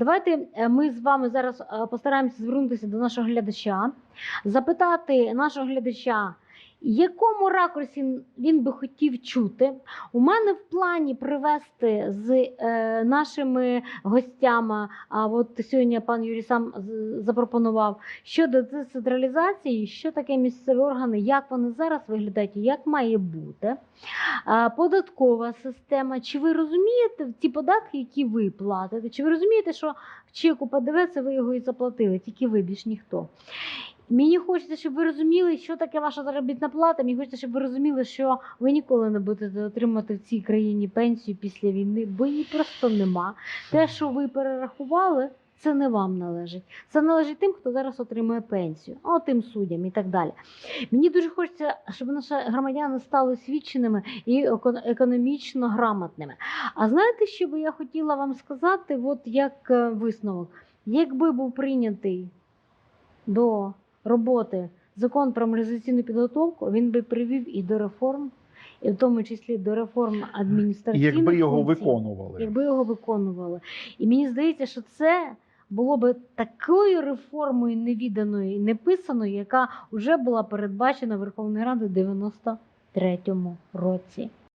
Давайте е, ми з вами зараз е, постараємося звернутися до нашого глядача, запитати нашого глядача, якому ракурсі він би хотів чути. У мене в плані привести з е, нашими гостями, а от сьогодні пан Юрій сам запропонував щодо децентралізації, що таке місцеві органи, як вони зараз виглядають, як має бути. А, Податкова система. Чи ви розумієте ті податки, які ви платите? Чи ви розумієте, що чеку ПДВ це ви його і заплатили, тільки ви більш ніхто? Мені хочеться, щоб ви розуміли, що таке ваша заробітна плата. Мені хочеться, щоб ви розуміли, що ви ніколи не будете отримати в цій країні пенсію після війни, бо її просто нема. Те, що ви перерахували, це не вам належить. Це належить тим, хто зараз отримує пенсію, а тим суддям і так далі. Мені дуже хочеться, щоб наші громадяни стали свідченими і економічно грамотними. А знаєте, що би я хотіла вам сказати, от як е, висновок, якби був прийнятий до роботи закон про мобілізаційну підготовку, він би привів і до реформ, і в тому числі до реформ адміністраційних Якби його функцій виконували. якби його виконували. І мені здається, що це було би такою реформою невіданою і неписаною, яка вже була передбачена Верховною Радою в 93-му році.